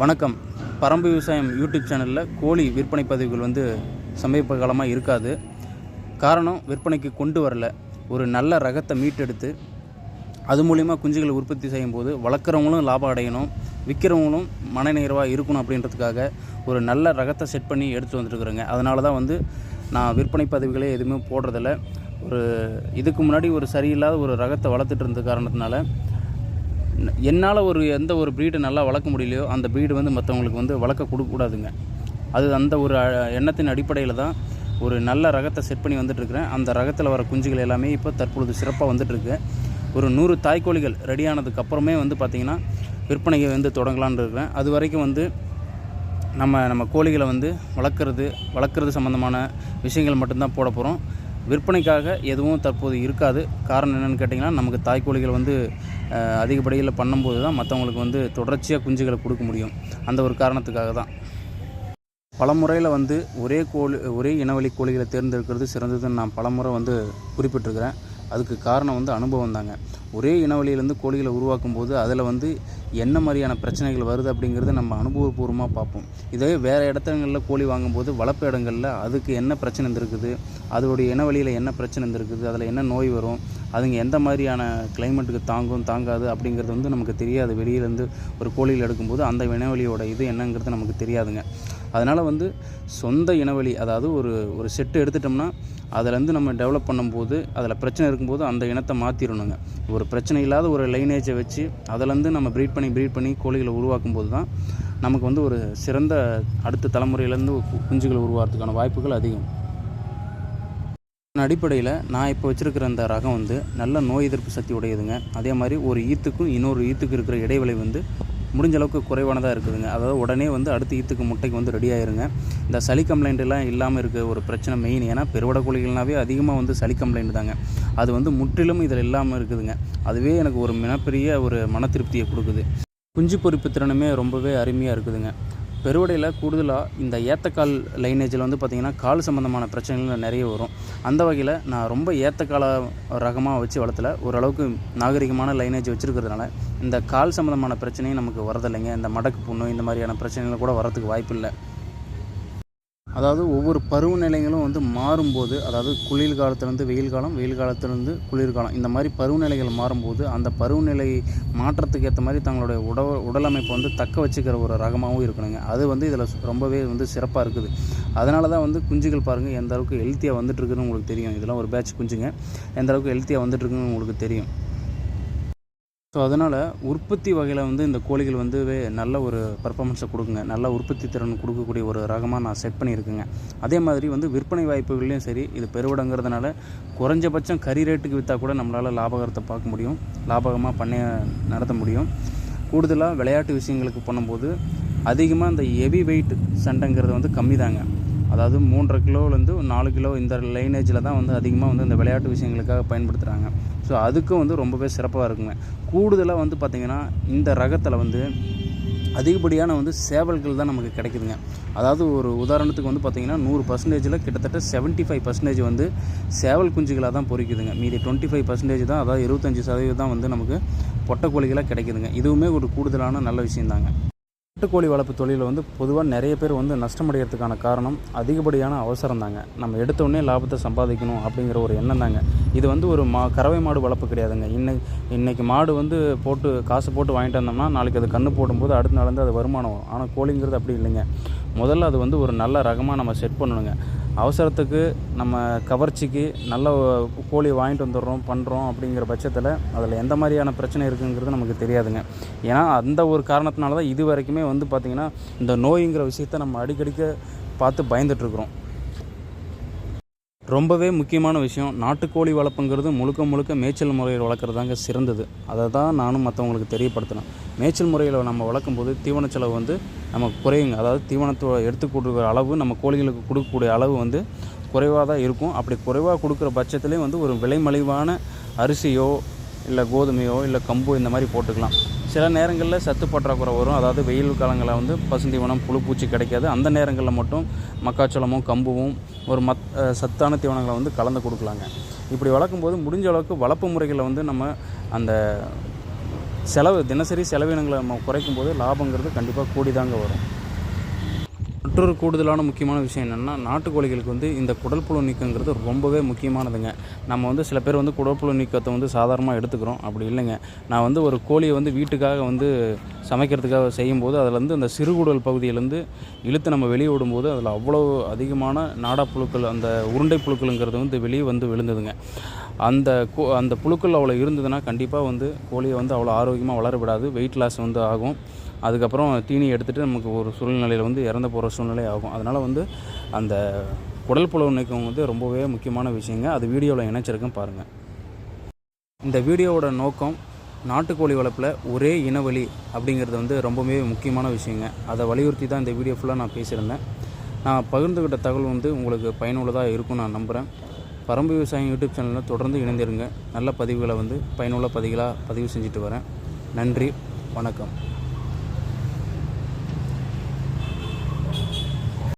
வணக்கம். பரம்பு விவசாயம் யூடியூப் சேனலில் கோழி விற்பனை பதிவுகள் வந்து சமீப காலமாக இருக்காது. காரணம் விற்பனைக்கு கொண்டு வரல. ஒரு நல்ல ரகத்தை மீட்டெடுத்து அது மூலிமா குஞ்சுகளை உற்பத்தி செய்யும்போது வளர்க்குறவங்களும் லாபம் அடையணும் விற்கிறவங்களும் மனநிறைவாக இருக்கணும் அப்படின்றதுக்காக ஒரு நல்ல ரகத்தை செட் பண்ணி எடுத்து வந்துருக்குறேங்க அதனால தான் வந்து நான் விற்பனை பதிவுகளே எதுவுமே போடுறதில்ல. ஒரு இதுக்கு முன்னாடி ஒரு சரியில்லாத ஒரு ரகத்தை வளர்த்துட்டு இருந்த காரணத்தினால என்னால் ஒரு எந்த ஒரு ப்ரீடை நல்லா வளர்க்க முடியலையோ அந்த ப்ரீடு வந்து மற்றவங்களுக்கு வந்து வளர்க்க கொடுக்கக்கூடாதுங்க. அது அந்த ஒரு எண்ணத்தின் அடிப்படையில் தான் ஒரு நல்ல ரகத்தை செட் பண்ணி வந்துட்டுருக்கிறேன். அந்த ரகத்தில் வர குஞ்சுகள் எல்லாமே இப்போ தற்பொழுது சிறப்பாக வந்துட்டுருக்கு. ஒரு நூறு தாய்க்கோழிகள் ரெடியானதுக்கு அப்புறமே வந்து பார்த்திங்கன்னா விற்பனையை வந்து தொடங்கலான்னு இருக்கிறேன். அது வரைக்கும் வந்து நம்ம நம்ம கோழிகளை வந்து வளர்க்குறது வளர்க்குறது சம்மந்தமான விஷயங்கள் மட்டும்தான் போட போகிறோம் விற்பனைக்காக எதுவும் தற்போது இருக்காது. காரணம் என்னென்னு கேட்டிங்கன்னா நமக்கு தாய்க்கோழிகள் வந்து அதிகப்படியில் பண்ணும்போது தான் மற்றவங்களுக்கு வந்து தொடர்ச்சியாக குஞ்சுகளை கொடுக்க முடியும். அந்த ஒரு காரணத்துக்காக தான். பல முறையில் வந்து ஒரே கோழி ஒரே இனவழி கோழிகளை தேர்ந்தெடுக்கிறது சிறந்ததுன்னு நான் பலமுறை வந்து குறிப்பிட்டிருக்கிறேன். அதுக்கு காரணம் வந்து அனுபவம் தாங்க. ஒரே இனவழியிலேருந்து கோழிகளை உருவாக்கும் போது அதில் வந்து என்ன மாதிரியான பிரச்சனைகள் வருது அப்படிங்கிறத நம்ம அனுபவபூர்வமாக பார்ப்போம். இதே வேறு இடத்துங்களில் கோழி வாங்கும்போது வளர்ப்பு இடங்களில் அதுக்கு என்ன பிரச்சனை இருந்திருக்குது? அதோடைய இனவழியில் என்ன பிரச்சனை இருந்திருக்குது? அதில் என்ன நோய் வரும்? அதுங்க எந்த மாதிரியான கிளைமேட்டுக்கு தாங்கும் தாங்காது அப்படிங்கிறது வந்து நமக்கு தெரியாது. வெளியிலேருந்து ஒரு கோழியில் எடுக்கும்போது அந்த இனவழியோட இது என்னங்கிறது நமக்கு தெரியாதுங்க. அதனால் வந்து சொந்த இனவழி அதாவது ஒரு ஒரு செட்டு எடுத்துட்டோம்னா அதிலேருந்து நம்ம டெவலப் பண்ணும்போது அதில் பிரச்சனை இருக்கும்போது அந்த இனத்தை மாற்றிடணுங்க ஒரு பிரச்சனை இல்லாத ஒரு லைனேஜை வச்சு அதிலேருந்து நம்ம ப்ரீட் பண்ணி ப்ரீட் பண்ணி கோழிகளை உருவாக்கும் போது தான் நமக்கு வந்து ஒரு சிறந்த அடுத்த தலைமுறையிலேருந்து குஞ்சுகளை உருவாகிறதுக்கான வாய்ப்புகள் அதிகம். அடிப்படையில் நான் இப்போ வச்சுருக்கிற அந்த ரகம் வந்து நல்ல நோய் எதிர்ப்பு சக்தி உடையதுங்க. அதே மாதிரி ஒரு ஈத்துக்கும் இன்னொரு ஈத்துக்கு இருக்கிற இடைவெளி வந்து முடிஞ்ச அளவுக்கு குறைவானதாக இருக்குதுங்க. அதாவது உடனே வந்து அடுத்த ஈத்துக்கு முட்டைக்கு வந்து ரெடி ஆயிருங்க. இந்த சளி கம்ப்ளைண்ட்லாம் இல்லாமல் இருக்க ஒரு பிரச்சனை மெயின் ஏன்னா பெருவட கோழிகள்னாவே அதிகமாக வந்து சளி கம்ப்ளைண்ட் தாங்க. அது வந்து முற்றிலும் இதில் இல்லாமல் இருக்குதுங்க. அதுவே எனக்கு ஒரு மிகப்பெரிய ஒரு மன திருப்தியை கொடுக்குது. குஞ்சு பொறிப்பு திறனுமே ரொம்பவே அருமையாக இருக்குதுங்க. பெருவடையில் கூடுதலாக இந்த ஏத்தக்கால் லைனேஜில் வந்து பார்த்திங்கன்னா கால் சம்மந்தமான பிரச்சனைகள் நிறைய வரும். அந்த வகையில் நான் ரொம்ப ஏத்தக்கால ரகமாக வச்சு வளர்த்தல. ஓரளவுக்கு நாகரிகமான லைனேஜ் வச்சுருக்கிறதுனால இந்த கால் சம்மந்தமான பிரச்சனையும் நமக்கு வரதில்லைங்க. இந்த மடக்கு புண்ணு இந்த மாதிரியான பிரச்சனைகள் கூட வரதுக்கு வாய்ப்பில்லை. அதாவது ஒவ்வொரு பருவநிலைகளும் வந்து மாறும்போது அதாவது குளிர் காலத்துலேருந்து வெயில் காலம் வெயில் காலத்துலேருந்து குளிர்காலம் இந்த மாதிரி பருவநிலைகள் மாறும்போது அந்த பருவநிலை மாற்றத்துக்கு ஏற்ற மாதிரி தங்களுடைய உட உடலமைப்பை வந்து தக்க வச்சுக்கிற ஒரு ரகமாகவும் இருக்கணுங்க. அது வந்து இதில் ரொம்பவே வந்து சிறப்பாக இருக்குது. அதனால தான் வந்து குஞ்சுகள் பாருங்கள் எந்த அளவுக்கு ஹெல்த்தியாக வந்துட்டு உங்களுக்கு தெரியும். இதெல்லாம் ஒரு பேட்ச் குஞ்சுங்க. எந்த அளவுக்கு ஹெல்த்தியாக வந்துட்டு இருக்குன்னு உங்களுக்கு தெரியும். ஸோ அதனால் உற்பத்தி வகையில் வந்து இந்த கோழிகள் வந்து நல்ல ஒரு பர்ஃபார்மன்ஸை கொடுக்குங்க. நல்ல உற்பத்தி திறன் கொடுக்கக்கூடிய ஒரு ரகமாக நான் செட் பண்ணியிருக்கேங்க. அதே மாதிரி வந்து விற்பனை வாய்ப்புகள்லையும் சரி இது பெருவிடங்கிறதுனால குறைஞ்சபட்சம் கறி ரேட்டுக்கு விற்றா கூட நம்மளால் லாபகரத்தை பார்க்க முடியும். லாபகமாக பண்ணைய நடத்த முடியும். கூடுதலாக விளையாட்டு விஷயங்களுக்கு பண்ணும்போது அதிகமாக இந்த ஹெவி வெயிட் சண்டைங்கிறது வந்து கம்மி தாங்க அதாவது மூன்றரை கிலோலேருந்து நாலு கிலோ இந்த லைனேஜில் தான் வந்து அதிகமாக வந்து இந்த விளையாட்டு விஷயங்களுக்காக பயன்படுத்துகிறாங்க ஸோ அதுக்கும் வந்து ரொம்பவே சிறப்பாக இருக்குங்க. கூடுதலாக வந்து பார்த்திங்கன்னா இந்த ரகத்தில் வந்து அதிகப்படியான வந்து சேவல்கள் தான் நமக்கு கிடைக்குதுங்க. அதாவது ஒரு உதாரணத்துக்கு வந்து பார்த்திங்கன்னா நூறு பர்சன்டேஜில் கிட்டத்தட்ட 75% ஃபைவ் பர்சன்டேஜ் வந்து சேவல் குஞ்சுகளாக தான் பொறிக்குதுங்க. மீதி டுவெண்ட்டி ஃபைவ் பர்சன்டேஜ் தான் அதாவது இருபத்தஞ்சி சதவீதம் தான் வந்து நமக்கு பொட்டைக்கோழிகளாக கிடைக்குதுங்க. இதுவுமே ஒரு கூடுதலான நல்ல விஷயந்தாங்க நாட்டுக்கோழி வளர்ப்பு தொழிலில் வந்து பொதுவாக நிறைய பேர் வந்து நஷ்டமடைகிறதுக்கான காரணம் அதிகப்படியான அவசரம் தாங்க. நம்ம எடுத்தோடனே லாபத்தை சம்பாதிக்கணும் அப்படிங்கிற ஒரு எண்ணம் தாங்க. இது வந்து ஒரு மா கறவை மாடு வளர்ப்பு கிடையாதுங்க. இன்னை இன்றைக்கி மாடு வந்து போட்டு காசு போட்டு வாங்கிட்டு வந்தோம்னா நாளைக்கு அது கன்று போடும்போது அடுத்த நாள் வந்து அது வருமானம் வரும். ஆனால் கோழிங்கிறது அப்படி இல்லைங்க. முதல்ல அது வந்து ஒரு நல்ல ரகமாக நம்ம செட் பண்ணணுங்க. அவசரத்துக்கு நம்ம கவர்ச்சிக்கு நல்ல கோழி வாங்கிட்டு வந்துடுறோம் பண்ணுறோம் அப்படிங்கிற பட்சத்தில் அதில் எந்த மாதிரியான பிரச்சனை இருக்குங்கிறது நமக்கு தெரியாதுங்க. ஏன்னா அந்த ஒரு காரணத்தினால தான் இது வரைக்குமே வந்து பார்த்திங்கன்னா இந்த நோய்ங்கிற விஷயத்த நம்ம அடிக்கடிக்க பார்த்து பயந்துட்டுருக்குறோம் ரொம்பவே முக்கியமான விஷயம். நாட்டுக்கோழி வளர்ப்புங்கிறது முழுக்க முழுக்க மேய்ச்சல் முறையில் வளர்க்குறதாங்க சிறந்தது. அதை தான் நானும் மற்றவங்களுக்கு தெரியப்படுத்தினேன். மேய்ச்சல் முறையில் நம்ம வளர்க்கும்போது தீவன செலவு வந்து நமக்கு குறையுங்க. அதாவது தீவனத்தை எடுத்து கொடுக்குற அளவு நம்ம கோழிகளுக்கு கொடுக்கக்கூடிய அளவு வந்து குறைவாக தான் இருக்கும். அப்படி குறைவாக கொடுக்குற பட்சத்துலேயும் வந்து ஒரு விலை மலிவான அரிசியோ இல்லை கோதுமையோ இல்லை கம்போ இந்த மாதிரி போட்டுக்கலாம். சில நேரங்களில் சத்து பற்றாக்குறை வரும். அதாவது வெயில் காலங்களில் வந்து பசுந்தீவனம் புழுப்பூச்சி கிடைக்காது. அந்த நேரங்களில் மட்டும் மக்காச்சோளமும் கம்புவும் ஒரு மத் சத்தான தீவனங்களை வந்து கலந்து கொடுக்கலாங்க. இப்படி வளர்க்கும்போது முடிஞ்ச அளவுக்கு வளர்ப்பு முறைகளை வந்து நம்ம அந்த செலவு தினசரி செலவினங்களை நம்ம குறைக்கும் போது லாபங்கிறது கண்டிப்பாக கூடி தாங்க வரும். மற்றொரு கூடுதலான முக்கியமான விஷயம் என்னென்னா நாட்டுக்கோழிகளுக்கு வந்து இந்த குடல்புழு நீக்கங்கிறது ரொம்பவே முக்கியமானதுங்க. நம்ம வந்து சில பேர் வந்து குடல்புழு நீக்கத்தை வந்து சாதாரணமாக எடுத்துக்கிறோம். அப்படி இல்லைங்க. நான் வந்து ஒரு கோழியை வந்து வீட்டுக்காக வந்து சமைக்கிறதுக்காக செய்யும்போது அதில் வந்து அந்த சிறுகுடல் பகுதியிலேருந்து இழுத்து நம்ம வெளியே விடும்போது அதில் அவ்வளோ அதிகமான நாடா புழுக்கள் அந்த உருண்டை புழுக்களுங்கிறது வந்து வெளியே வந்து விழுந்ததுங்க. அந்த கோ அந்த புழுக்கள் அவ்வளோ இருந்ததுன்னா கண்டிப்பாக வந்து கோழியை வந்து அவ்வளோ ஆரோக்கியமாக வளர விடாது வெயிட் லாஸ் வந்து ஆகும். அதுக்கப்புறம் தீனி எடுத்துகிட்டு நமக்கு ஒரு சூழ்நிலையில் வந்து இறந்து போகிற சூழ்நிலை ஆகும். அதனால் வந்து அந்த குடல் புலவு நீக்கம் வந்து ரொம்பவே முக்கியமான விஷயங்க. அது வீடியோவில் இணைச்சிருக்கேன் பாருங்கள் இந்த வீடியோவோட நோக்கம் நாட்டுக்கோழி வளர்ப்பில் ஒரே இனவழி அப்படிங்கிறது வந்து ரொம்பவே முக்கியமான விஷயங்க. அதை வலியுறுத்தி தான் இந்த வீடியோ ஃபுல்லாக நான் பேசியிருந்தேன். நான் பகிர்ந்துக்கிட்ட தகவல் வந்து உங்களுக்கு பயனுள்ளதாக இருக்கும் நான் நம்புகிறேன் பரம்பு விவசாயம் யூடியூப் சேனலில் தொடர்ந்து இணைந்திருங்க. நல்ல பதிவுகளை வந்து பயனுள்ள பதிவுகளாக பதிவு செஞ்சுட்டு வரேன். நன்றி. வணக்கம்.